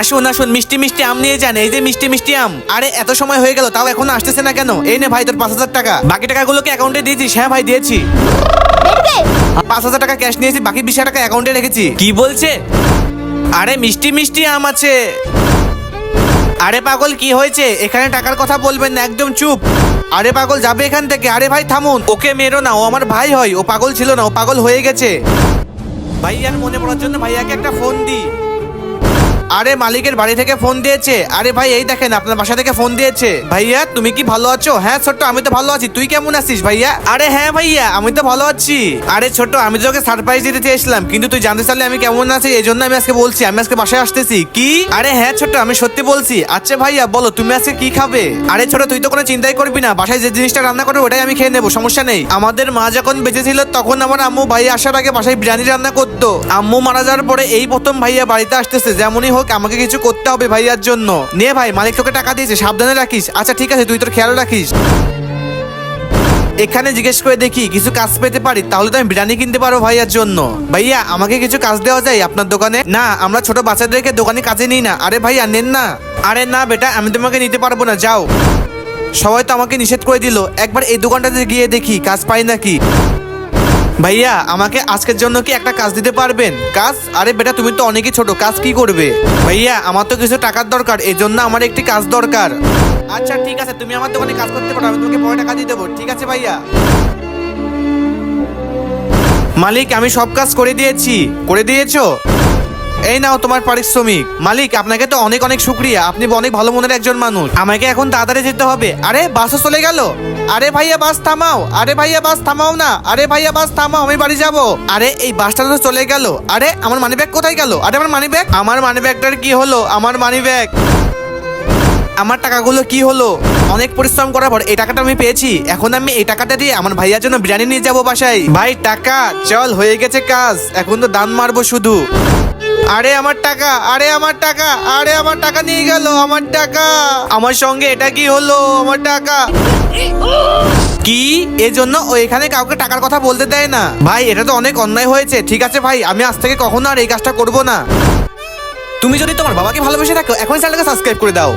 আসুন আসুন মিষ্টি মিষ্টি আম নিয়ে যান এই যে মিষ্টি মিষ্টি আম। আরে এত সময় হয়ে গেল তাও এখনও আসতেছে না কেন? এই নে ভাই তোর পাঁচ হাজার টাকা। বাকি টাকাগুলোকে অ্যাকাউন্টে দিয়েছিস হ্যাঁ ভাই দিয়েছি। পাঁচ হাজার টাকা ক্যাশ নিয়েছি বাকি বিশ টাকা অ্যাকাউন্টে রেখেছি। কি বলছে? আরে মিষ্টি মিষ্টি আম আছে। আরে পাগল কি হয়েছে? এখানে টাকার কথা বলবেন না একদম চুপ। আরে পাগল যাবে এখান থেকে। আরে ভাই থামুন। ওকে মেরো না ও আমার ভাই হয়। ও পাগল ছিল না ও পাগল হয়ে গেছে। ভাইয়ার মনে পড়ার জন্য ভাইয়াকে একটা ফোন দি আরে মালিকের বাড়ি থেকে ফোন দিয়েছে। আরে ভাই, এই দেখেন, আপনার বাসা থেকে ফোন দিয়েছে। ভাইয়া, তুমি কি ভালো আছো? হ্যাঁ ছোট্ট, আমি তো ভালো আছি। তুই কেমন আছিস ভাইয়া? আরে হ্যাঁ ভাইয়া, আমি তো ভালো আছি। আরে ছোট আমি তোকে সারপ্রাইজ দিতে চেয়েছিলাম, কিন্তু তুই জানতে চাইলে আমি কেমন আছি, এই জন্য আমি আজকে বলছি, আমি আজকে বাসায় আসতেছি। কি? আরে হ্যাঁ ছোট আমি সত্যি বলছি। আচ্ছা ভাইয়া, বলো, তুমি আজকে কি খাবে? আরে ছোট তুই তো কোনো চিন্তাই করবি না। বাসায় যে জিনিসটা রান্না করবে, ওটাই আমি খেয়ে নেব, সমস্যা নেই। আমাদের মা যখন বেঁচে ছিল, তখন আমার আম্মু ভাই আসার আগে বাসায় বিরিয়ানি রান্না করতো। আম্মু মারা যাওয়ার পরে এই প্রথম ভাইয়া বাড়িতে আসতেছে, যেমনই হোক, আমাকে কিছু করতে হবে ভাইয়ার জন্য। নে ভাই, মালিক তোকে টাকা দিয়েছে, সাবধানে রাখিস। আচ্ছা ঠিক আছে, তুই তোর খেয়াল রাখিস। এখানে জিজ্ঞেস করে দেখি, কিছু কাজ পেতে পারি? তাহলে তো আমি বিরিয়ানি কিনতে পারব ভাইয়ার জন্য। ভাইয়া, আমাকে কিছু কাজ দেওয়া যায় আপনার দোকানে? না, আমরা ছোট বাচ্চাদেরকে দোকানে কাজে নিই না। আরে ভাইয়া, নেন না। আরে না, বেটা, আমি তোমাকে নিতে পারব না, যাও। সবাই তো আমাকে নিষেধ করে দিল। একবার এই দোকানটাতে গিয়ে দেখি, কাজ পাই নাকি। ভাইয়া, আমাকে আজকের জন্য কি একটা কাজ দিতে পারবেন? কাজ? আরে বেটা, তুমি তো অনেকই ছোট, কাজ কি করবে? ভাইয়া, আমার তো কিছু টাকার দরকার এই জন্য আমার একটি কাজ দরকার। আচ্ছা ঠিক আছে, তুমি আমার দোকানে কাজ করতে পারো, আমি তোমাকে পরে টাকা দিয়ে দেবো, ঠিক আছে ভাইয়া? মালিক, আমি সব কাজ করে দিয়েছি, করে দিয়েছ? এই নাও তোমার পারিশ্রমিক। মালিক, আপনাকে তো অনেক অনেক শুক্রিয়া। আপনি অনেক ভালো মনের একজন মানুষ। আমাকে এখন তাড়াতাড়ি যেতে হবে। আরে বাসও চলে গেল। আরে ভাইয়া, বাস থামাও। আরে ভাইয়া, বাস থামাও না। আরে ভাইয়া, বাস থামাও, আমি বাড়ি যাব। আরে, এই বাসটা তো চলে গেল। আরে, আমার মানি ব্যাগ কোথায় গেল? আরে, আমার মানি ব্যাগ আমার মানি ব্যাগটার কি হলো? আমার মানি ব্যাগ আমার টাকাগুলো কি হলো? অনেক পরিশ্রম করার পর এই টাকাটা আমি পেয়েছি। এখন আমি এই টাকাটা দিয়ে আমার ভাইয়ার জন্য বিরিয়ানি নিয়ে যাব বাসায়। ভাই, টাকা! চল, হয়ে গেছে কাজ। এখন তো দান মারবো শুধু। আরে আমার টাকা, আরে আমার টাকা, আরে আমার টাকা নিয়ে গেল, আমার টাকা। আমার সঙ্গে এটা কি হলো? আমার টাকা। কি? এজন্য ও এখানে কাউকে টাকার কথা বলতে দেয় না। ভাই, এটা তো অনেক অন্যায় হয়েছে। ঠিক আছে ভাই, আমি আজ থেকে কখনো আর এই কাজটা করব না। তুমি যদি তোমার বাবাকে ভালোবেসে থাকো এখন চ্যানেলটাকে সাবস্ক্রাইব করে দাও।